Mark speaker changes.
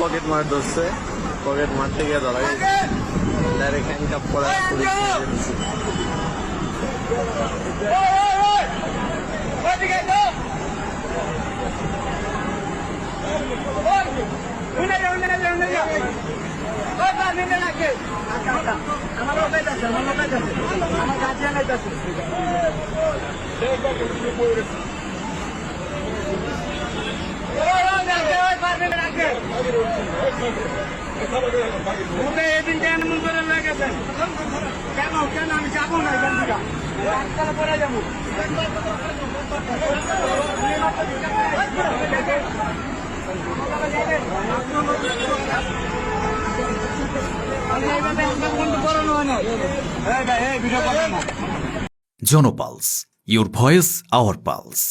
Speaker 1: Pocket মার ধরছে। Pocket মারতে গিয়ে ধরা গেছে। ডাইরেক্ট করা পুলিশ
Speaker 2: লেগেছেন কেন কেন আমি যাব না এখান থেকে? পরে যাব।
Speaker 3: Janpulse your voice our pulse